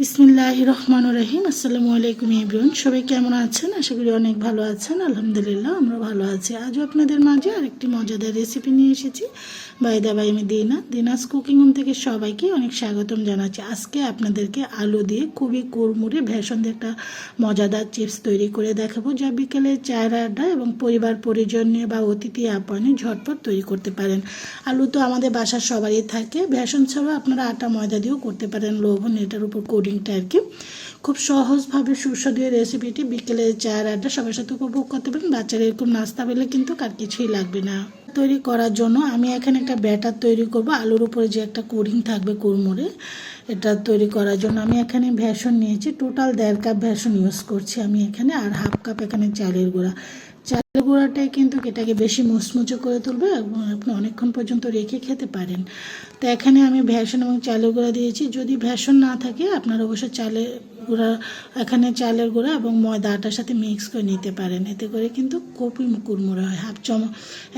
বিসমিল্লাহ রহমান রহিম। আসসালামু আলাইকুম ইব্রুন সবাই কেমন আছেন? আশা করি অনেক ভালো আছেন। আলহামদুলিল্লাহ, আমরা ভালো আছি। আজও আপনাদের মাঝে আরেকটি মজাদার রেসিপি নিয়ে এসেছি। বাই দাবাই আমি দিনা দিনাস কুকিং হোম থেকে সবাইকে অনেক স্বাগতম জানাচ্ছি। আজকে আপনাদেরকে আলু দিয়ে খুবই কুড়মুড়ে ভেষণ দিয়ে একটা মজাদার চিপস তৈরি করে দেখাবো, যা বিকেলে চায়ের আড্ডা এবং পরিবার, পরিজন বা অতিথি, আপ্যায়নে ঝটপট তৈরি করতে পারেন। আলু তো আমাদের বাসার সবারই থাকে। ভেষণ ছাড়াও আপনারা আটা, ময়দা দিয়েও করতে পারেন। লবণ এটার উপর কোডিংটা আর কি। খুব সহজভাবে সুস্বাদু এই রেসিপিটি বিকেলে চায়ের আড্ডা সবার সাথে উপভোগ করতে পারেন বাচ্চারা এরকম নাস্তা পেলে কিন্তু আর কিছুই লাগবে না। তৈরি করার জন্য আমি এখানে একটা ব্যাটার তৈরি করব। আলুর উপরে যে একটা কোডিং থাকবে কুড়মুড়ে, এটা তৈরি করার জন্য আমি এখানে ভেষণ নিয়েছি। টোটাল দেড় কাপ ভেষণ ইউজ করছি আমি এখানে, আর হাফ কাপ এখানে চালের গুঁড়া। গুঁড়াটাই কিন্তু এটাকে বেশি মুচমুচে করে তুলবে এবং আপনি অনেকক্ষণ পর্যন্ত রেখে খেতে পারেন। তো এখানে আমি ভ্যাসন এবং চালের গুঁড়া দিয়েছি। যদি ভ্যাসন না থাকে, আপনারা অবশ্যই চালের গুঁড়া, এখানে চালের গুঁড়া এবং ময়দা আটার সাথে মিক্স করে নিতে পারেন। এতে করে কিন্তু কপি কুড়মুড়ে হয়। হাফ চামচ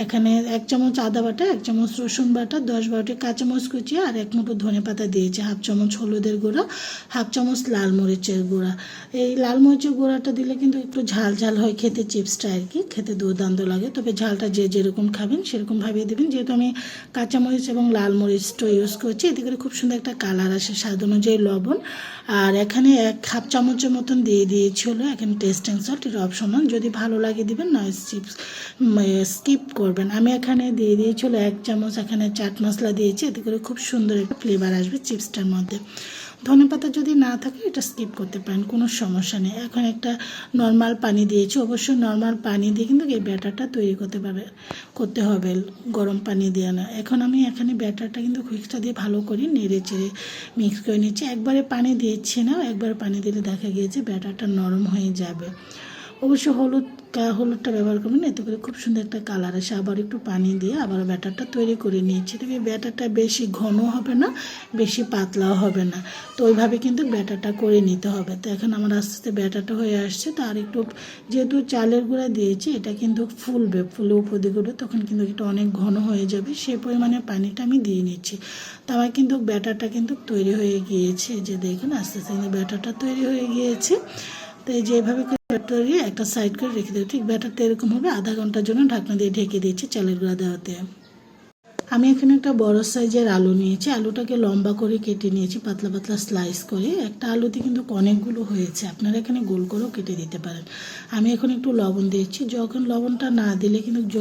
এখানে এক চামচ আদা বাটা, এক চামচ রসুন বাটা, দশ বারোটি কাঁচামচ কুচি আর এক মুঠো ধনে পাতা দিয়েছি। হাফ চামচ হলুদের গুঁড়া, হাফ চামচ লাল মরিচের গুঁড়া। এই লাল মরিচের গুঁড়াটা দিলে কিন্তু একটু ঝাল ঝাল হয় খেতে চিপসটা আর কি, খেতে দুর্দান্ত লাগে। তবে ঝালটা যে যেরকম খাবেন সেরকম ভাবিয়ে দেবেন। যেহেতু আমি কাঁচামরিচ এবং লাল মরিচটা ইউজ করছি, এতে করে খুব সুন্দর একটা কালার আসে, স্বাদ অনুযায়ী লবণ। আর এখানে এক হাফ চামচের মতন দিয়ে দিয়েছি হলো এখানে টেস্ট সল্ট এটা অপশনাল যদি ভালো লাগে দিবেন নয় চিপস স্কিপ করবেন। আমি এখানে দিয়ে দিয়েছি হলো এক চামচ এখানে চাট মশলা দিয়েছি, এতে করে খুব সুন্দর একটা ফ্লেভার আসবে চিপসটার মধ্যে। ধনে পাতা যদি না থাকে, এটা স্কিপ করতে পারেন, কোনো সমস্যা নেই। এখন একটা নর্মাল পানি দিয়েছি অবশ্যই নর্মাল পানি দিয়ে কিন্তু এই ব্যাটারটা তৈরি করতে পারবে, করতে হবে, গরম পানি দিয়ে না। এখন আমি এখানে ব্যাটারটা কিন্তু হুইক্সটা দিয়ে ভালো করে নেড়ে চেড়ে মিক্স করে নিচ্ছি। একবারে পানি দিয়েছি না, একবার পানি দিলে দেখা গিয়েছে ব্যাটারটা নরম হয়ে যাবে। অবশ্য হলুদ হলুদটা ব্যবহার করবেন এতে করে খুব সুন্দর একটা কালার আসে। আবার একটু পানি দিয়ে আবার ব্যাটারটা তৈরি করে নিয়েছি। তবে ব্যাটারটা বেশি ঘন হবে না, বেশি পাতলাও হবে না। তো ওইভাবে কিন্তু ব্যাটারটা করে নিতে হবে। তো এখন আমার আস্তে আস্তে ব্যাটারটা হয়ে আসছে। তো আর একটু যেহেতু চালের গুঁড়া দিয়েছি, এটা কিন্তু ফুলবে, ফুলে দিকে তখন কিন্তু এটা অনেক ঘন হয়ে যাবে। সে পরিমাণে পানিটা আমি দিয়ে নিচ্ছি। তো আমার কিন্তু ব্যাটারটা কিন্তু তৈরি হয়ে গিয়েছে। যে দেখুন, আস্তে আস্তে কিন্তু ব্যাটারটা তৈরি হয়ে গিয়েছে। তো যেভাবে তৈরি একটা সাইড করে রেখে দেবো। ঠিক ব্যাটারটা এরকম হবে, আধা ঘণ্টার জন্য ঢাকনা দিয়ে ঢেকে দিয়েছি চালের গুঁড়া দেওয়াতে। আমি এখানে একটা বড় সাইজের আলু নিয়েছি। আলুটাকে লম্বা করে কেটে নিয়েছি, পাতলা পাতলা স্লাইস করে। একটা আলুতে কিন্তু অনেকগুলো হয়েছে। আপনারা এখানে গোল করেও কেটে দিতে পারেন। আমি এখন একটু লবণ দিয়েছি। যখন লবণটা না দিলে কিন্তু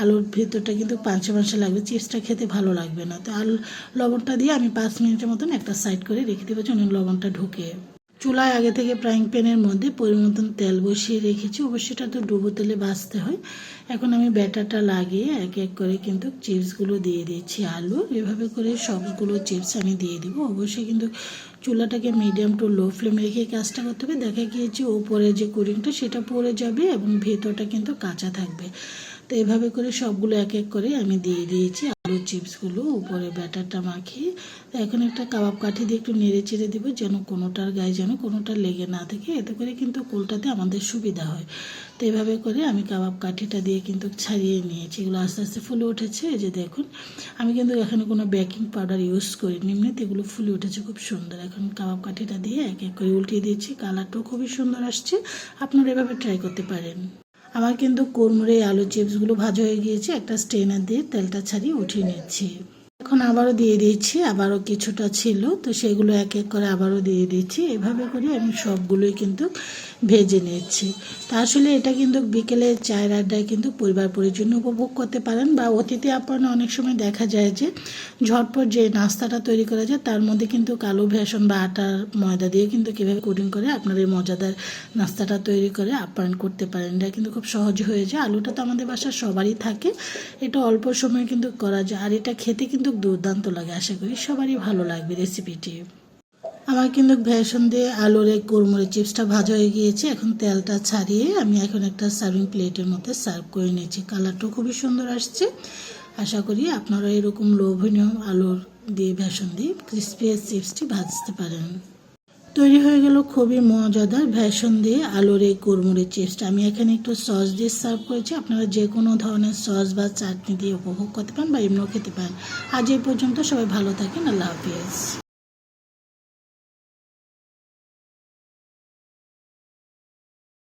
আলুর ভেতরটা কিন্তু পাঁচে পাঁচে লাগবে। চিপসটা খেতে ভালো লাগবে না। তো আলু, লবণটা দিয়ে আমি পাঁচ মিনিটের মতন একটা সাইড করে রেখে দেবো যেন লবণটা ঢুকে। চুলায় আগে থেকে ফ্রাইং প্যানের মধ্যে পরিমতন তেল বসিয়ে রেখেছি। অবশ্যই এটা তো ডুবো তেলে বাঁচতে হয়। এখন আমি ব্যাটারটা লাগিয়ে এক এক করে কিন্তু চিপসগুলো দিয়ে দিচ্ছি। আলু, এভাবে করে সবগুলো চিপস আমি দিয়ে দিব। অবশ্যই কিন্তু চুলাটাকে মিডিয়াম টু লো ফ্লেম রেখে কাজটা করতে হবে। দেখা গিয়েছে ওপরে যে কুরিংটা সেটা পড়ে যাবে এবং ভেতরটা কিন্তু কাঁচা থাকবে। তো এভাবে করে সবগুলো এক এক করে আমি দিয়ে দিয়েছি। আলুর চিপসগুলো, উপরে ব্যাটারটা মাখিয়ে এখন একটা কাবাব কাঠি দিয়ে একটু নেড়ে চেড়ে দেবো যেন কোনোটার গায়ে যেন কোনোটা লেগে না থাকে। এতে করে কিন্তু কোলটাতে আমাদের সুবিধা হয়। তো এভাবে করে আমি কাবাব কাঠিটা দিয়ে কিন্তু ছাড়িয়ে নিয়েছি। এগুলো আস্তে আস্তে ফুলে উঠেছে। যে দেখুন, আমি কিন্তু এখানে কোনো বেকিং পাউডার ইউজ করিনি। এমনিতে এগুলো ফুলে উঠেছে, খুব সুন্দর। এখন কাবাব কাঠিটা দিয়ে এক এক করে উল্টিয়ে দিয়েছি। কালারটাও খুবই সুন্দর আসছে। আপনারা এভাবে ট্রাই করতে পারেন। আমার কিন্তু কোরমুরে আলু চিপসগুলো ভাজা হয়ে গিয়েছে, একটা স্টেনার দিয়ে তেলটা ছাড়িয়ে উঠিয়ে নিচ্ছি। এখন আবারও দিয়ে দিয়েছি, আবারও কিছুটা ছিল, তো সেগুলো এক এক করে আবারও দিয়ে দিচ্ছি এভাবে করে আমি সবগুলোই কিন্তু ভেজে নিচ্ছি তা আসলে এটা কিন্তু বিকেলে চায়ের আড্ডায় কিন্তু পরিবার পরিজন উপভোগ করতে পারেন বা অতিথি আপ্যায়নে অনেক সময় দেখা যায় যে ঝটপট যে নাস্তাটা তৈরি করা যায়, তার মধ্যে কিন্তু কালো ভেষণ বা আটার ময়দা দিয়ে কিন্তু কীভাবে কোডিং করে আপনার এই মজাদার নাস্তাটা তৈরি করে আপ্যায়ন করতে পারেন। এটা কিন্তু খুব সহজ হয়ে যায়। আলুটা তো আমাদের বাসার সবারই থাকে। এটা অল্প সময় কিন্তু করা যায়। আর এটা খেতে কিন্তু দুর্দান্ত লাগে, আশা করি সবারই ভালো লাগবে রেসিপিটি আমার কিন্তু ভেষণ দিয়ে আলুর এই কুড়মুড়ি চিপসটা ভাজা হয়ে গিয়েছে। এখন তেলটা ছাড়িয়ে আমি এখন একটা সার্ভিং প্লেটের মধ্যে সার্ভ করে নিয়েছি। কালারটাও খুবই সুন্দর আসছে। আশা করি আপনারা এরকম লোভনীয় আলুর দিয়ে, ভেষণ দিয়ে ক্রিসপি চিপসটি ভাজতে পারেন। তৈরি হয়ে গেল খুবই মজাদার ভ্যাসন দিয়ে আলুর এই কুরমুড়ি চিপসটা। আমি এখানে একটু সস দিয়ে সার্ভ করেছি। আপনারা যে কোনো ধরনের সস বা চাটনি দিয়ে উপভোগ করতে পারেন বা এমনিও খেতে পারেন। আজ এই পর্যন্ত সবাই ভালো থাকেন। আল্লাহ হাফিজ।